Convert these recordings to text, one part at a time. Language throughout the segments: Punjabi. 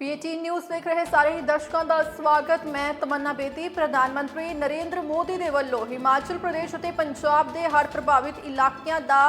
ਪੀਟੀ ਨਿਊਜ਼ ਦੇਖ ਰਹੇ ਸਾਰੇ ਹੀ ਦਰਸ਼ਕਾਂ ਦਾ ਸਵਾਗਤ। ਮੈਂ ਤਮੰਨਾ ਬੇਦੀ, ਪ੍ਰਧਾਨ ਮੰਤਰੀ ਨਰਿੰਦਰ ਮੋਦੀ ਦੇ ਵੱਲੋਂ ਹਿਮਾਚਲ ਪ੍ਰਦੇਸ਼ ਅਤੇ ਪੰਜਾਬ ਦੇ ਹੜ੍ਹ ਪ੍ਰਭਾਵਿਤ ਇਲਾਕਿਆਂ ਦਾ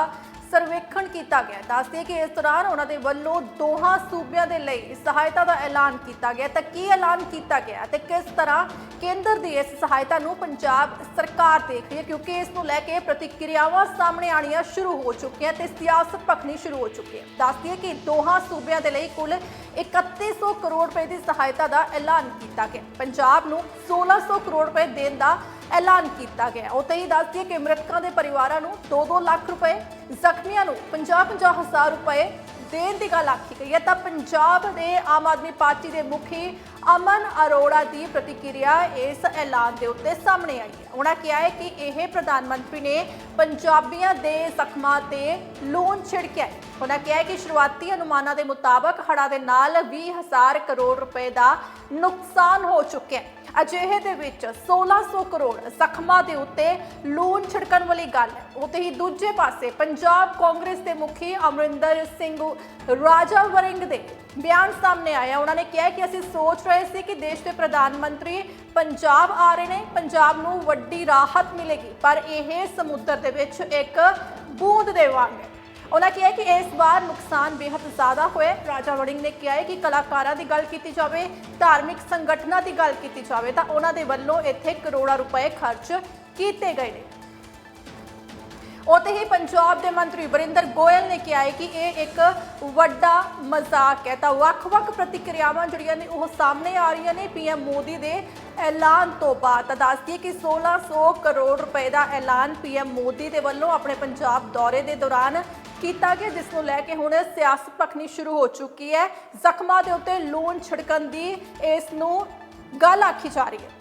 ਸਰਵੇਖਣ ਕੀਤਾ ਗਿਆ ਦੱਸਦੇ ਕਿ ਇਸ ਦੌਰਾਨ ਉਹਨਾਂ ਦੇ ਵੱਲੋਂ ਦੋਹਾਂ ਸੂਬਿਆਂ ਦੇ ਲਈ ਸਹਾਇਤਾ ਦਾ ਐਲਾਨ ਕੀਤਾ ਗਿਆ ਤਾਂ ਕੀ ਐਲਾਨ ਕੀਤਾ ਗਿਆ ਤੇ ਕਿਸ ਤਰ੍ਹਾਂ ਕੇਂਦਰ ਦੀ ਇਸ ਸਹਾਇਤਾ ਨੂੰ ਪੰਜਾਬ ਸਰਕਾਰ ਦੇਖ ਰਹੀ ਹੈ? ਕਿਉਂਕਿ ਇਸ ਨੂੰ ਲੈ ਕੇ ਪ੍ਰਤੀਕਿਰਿਆਵਾਂ ਸਾਹਮਣੇ ਆਣੀਆਂ ਸ਼ੁਰੂ ਹੋ ਚੁੱਕੀਆਂ ਤੇ ਸਿਆਸਤ ਭਖਣੀ ਸ਼ੁਰੂ ਹੋ ਚੁੱਕੀ ਹੈ। ਦੱਸਦੀ ਹੈ ਕਿ ਦੋਹਾਂ ਸੂਬਿਆਂ ਦੇ ਲਈ ਕੁੱਲ 3100 ਕਰੋੜ ਰੁਪਏ ਦੀ ਸਹਾਇਤਾ ਦਾ ਐਲਾਨ ਕੀਤਾ ਗਿਆ ਪੰਜਾਬ ਨੂੰ 1600 ਕਰੋੜ ਰੁਪਏ ਦੇਣ ਦਾ ਐਲਾਨ ਕੀਤਾ ਗਿਆ। ਉੱਥੇ ਹੀ ਦੱਸਦੀ ਹੈ ਕਿ ਮ੍ਰਿਤਕਾਂ ਦੇ ਪਰਿਵਾਰਾਂ ਨੂੰ 2-2 ਲੱਖ ਰੁਪਏ, ਜ਼ਖਮੀਆਂ ਨੂੰ 50-50 ਹਜ਼ਾਰ ਰੁਪਏ ਦੇਣ ਦੀ ਗੱਲ ਆਖੀ ਗਈ ਹੈ। ਤਾਂ ਪੰਜਾਬ ਦੇ ਆਮ ਆਦਮੀ ਪਾਰਟੀ ਦੇ ਮੁਖੀ ਅਮਨ ਅਰੋੜਾ ਦੀ ਪ੍ਰਤੀਕਿਰਿਆ ਇਸ ਐਲਾਨ ਦੇ ਉੱਤੇ ਸਾਹਮਣੇ ਆਈ ਹੈ। ਉਹਨਾਂ ਕਿਹਾ ਹੈ ਕਿ ਇਹ ਪ੍ਰਧਾਨ ਮੰਤਰੀ ਨੇ ਪੰਜਾਬੀਆਂ ਦੇ ਜ਼ਖਮਾਂ ਤੇ ਲੂਣ ਛਿੜਕਿਆ ਉਹਨਾਂ ਕਿਹਾ ਹੈ ਕਿ ਸ਼ੁਰੂਆਤੀ ਅਨੁਮਾਨਾਂ ਦੇ ਮੁਤਾਬਕ ਹੜ੍ਹਾਂ ਦੇ ਨਾਲ 20000 ਕਰੋੜ ਰੁਪਏ ਦਾ ਨੁਕਸਾਨ ਹੋ ਚੁੱਕਿਆ ਹੈ। ਅਜਿਹੇ ਦੇ ਵਿੱਚ 1600 ਕਰੋੜ ਜ਼ਖਮਾਂ ਦੇ ਉੱਤੇ ਲੂਣ ਛਿੜਕਣ ਵਾਲੀ ਗੱਲ ਹੈ। ਉਤੇ ਹੀ ਦੂਜੇ ਪਾਸੇ ਪੰਜਾਬ ਕਾਂਗਰਸ ਦੇ ਮੁਖੀ ਅਮਰਿੰਦਰ ਸਿੰਘ ਰਾਜਾ ਵਰਿੰਗ ਦੇ ਬਿਆਨ ਸਾਹਮਣੇ ਆਇਆ। ਉਹਨਾਂ ਨੇ ਕਿਹਾ ਕਿ ਅਸੀਂ ਸੋਚ ਰਹੇ ਸੀ ਕਿ ਦੇਸ਼ ਦੇ ਪ੍ਰਧਾਨ ਮੰਤਰੀ ਪੰਜਾਬ ਆ ਰਹੇ ਨੇ, ਪੰਜਾਬ ਨੂੰ ਵੱਡੀ ਰਾਹਤ ਮਿਲੇਗੀ, ਪਰ ਇਹ ਸਮੁੰਦਰ ਦੇ ਵਿੱਚ ਇੱਕ ਬੂੰਦ ਦੇ ਵਾਂਗ ਹੈ। ਉਹਨਾਂ ਕਿਹਾ ਕਿ ਇਸ ਵਾਰ ਨੁਕਸਾਨ ਬੇहद ਜ਼ਿਆਦਾ ਹੋਇਆ ਰਾਜਾ ਵੜਿੰਗ ਨੇ ਕਿਹਾ ਹੈ ਕਿ ਕਲਾਕਾਰਾਂ ਦੀ ਗੱਲ ਕੀਤੀ ਜਾਵੇ, ਧਾਰਮਿਕ ਸੰਗਠਨਾਂ ਦੀ ਗੱਲ ਕੀਤੀ ਜਾਵੇ ਤਾਂ ਉਹਨਾਂ ਦੇ ਵੱਲੋਂ ਇੱਥੇ ਕਰੋੜਾਂ ਰੁਪਏ ਖਰਚ ਕੀਤੇ ਗਏ ਨੇ। ਉੱਥੇ ਹੀ ਪੰਜਾਬ ਦੇ ਮੰਤਰੀ ਵਰਿੰਦਰ ਗੋਇਲ ਨੇ ਕਿਹਾ ਹੈ ਕਿ ਇਹ ਇੱਕ ਵੱਡਾ ਮਜ਼ਾਕ ਹੈ। ਤਾਂ ਵੱਖ-ਵੱਖ ਪ੍ਰਤੀਕਿਰਿਆਵਾਂ ਜਿਹੜੀਆਂ ਨੇ ਉਹ ਸਾਹਮਣੇ ਆ ਰਹੀਆਂ ਨੇ ਪੀਐਮ ਮੋਦੀ ਦੇ ਐਲਾਨ ਤੋਂ ਬਾਅਦ। ਤਾਂ ਦੱਸਦੀ ਹੈ ਕਿ 1600 ਕਰੋੜ ਰੁਪਏ ਦਾ ਐਲਾਨ ਪੀਐਮ ਮੋਦੀ ਦੇ ਵੱਲੋਂ ਆਪਣੇ ਪੰਜਾਬ ਦੌਰੇ ਦੇ ਦੌਰਾਨ ਕੀਤਾ ਗਿਆ, ਜਿਸ ਨੂੰ ਲੈ ਕੇ ਹੁਣ ਸਿਆਸਤ ਭਖਣੀ ਸ਼ੁਰੂ ਹੋ ਚੁੱਕੀ ਹੈ। ਜ਼ਖਮਾਂ ਦੇ ਉੱਤੇ ਲੂਣ ਛਿੜਕਣ ਦੀ ਇਸ ਨੂੰ ਗੱਲ ਆਖੀ ਜਾ ਰਹੀ ਹੈ।